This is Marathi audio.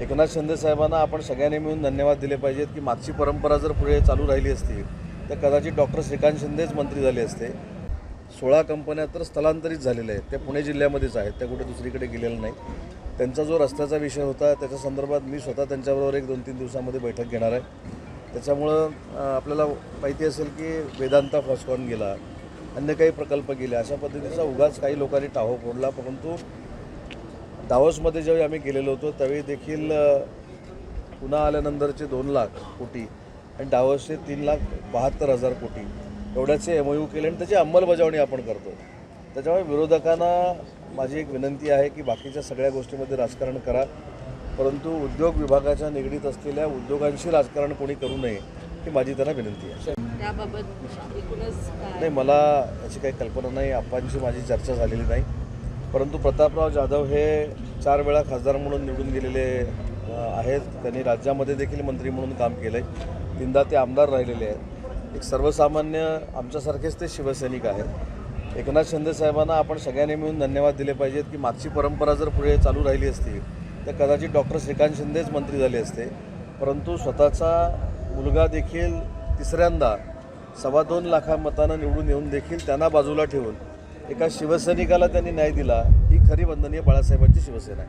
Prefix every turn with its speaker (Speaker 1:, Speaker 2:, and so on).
Speaker 1: एकनाथ शिंदे साहेबांना आपण सगळ्यांनी मिळून धन्यवाद दिले पाहिजेत की मागची परंपरा जर पुढे चालू राहिली असती तर कदाचित डॉक्टर श्रीकांत शिंदेच मंत्री झाले असते. सोळा कंपन्या तर स्थलांतरित झालेल्या आहेत. त्या पुणे जिल्ह्यामध्येच आहेत. त्या कुठे दुसरीकडे गेलेल्या नाही त्यांचा जो रस्त्याचा विषय होता त्याच्या संदर्भात मी स्वतः त्यांच्याबरोबर एक दोन तीन दिवसामध्ये बैठक घेणार आहे. त्याच्यामुळं आपल्याला माहिती असेल की वेदांता फॉस्कॉन गेला अन्य काही प्रकल्प गेले. अशा पद्धतीचा उगाच काही लोकांनी टाहो फोडला परंतु दावोसमध्ये ज्यावेळी आम्ही गेलेलो होतो त्यावेळी देखील पुन्हा आल्यानंतरचे दोन लाख कोटी आणि डावसचे तीन लाख बहात्तर हजार कोटी एवढ्याचे एम यू केले आणि त्याची अंमलबजावणी आपण करतो. त्याच्यामुळे विरोधकांना माझी एक विनंती आहे की बाकीच्या सगळ्या गोष्टीमध्ये राजकारण करा. परंतु उद्योग विभागाच्या निगडीत असलेल्या उद्योगांशी राजकारण कोणी करू नये ही माझी त्यांना विनंती आहे. नाही मला याची काही कल्पना नाही आप्पांची माझी चर्चा झालेली नाही. परंतु प्रतापराव जाधव हे चार वेळा खासदार म्हणून निवडून गेलेले आहेत. त्यांनी राज्यामध्ये देखील मंत्री म्हणून काम केलं आहे तीनदा ते आमदार राहिलेले आहेत. एक सर्वसामान्य आमच्यासारखेच ते शिवसैनिक आहेत. एकनाथ शिंदे साहेबांना आपण सगळ्यांनी मिळून धन्यवाद दिले पाहिजेत की मागची परंपरा जर पुढे चालू राहिली असती तर कदाचित डॉक्टर श्रीकांत शिंदेच मंत्री झाले असते. परंतु स्वतःचा मुलगा देखील तिसऱ्यांदा सव्वा दोन लाखा मतानं निवडून येऊन देखील त्यांना बाजूला ठेवून एका शिवसैनिकाला त्यांनी न्याय दिला ही खरी वंदनीय बाळासाहेबांची शिवसेना आहे.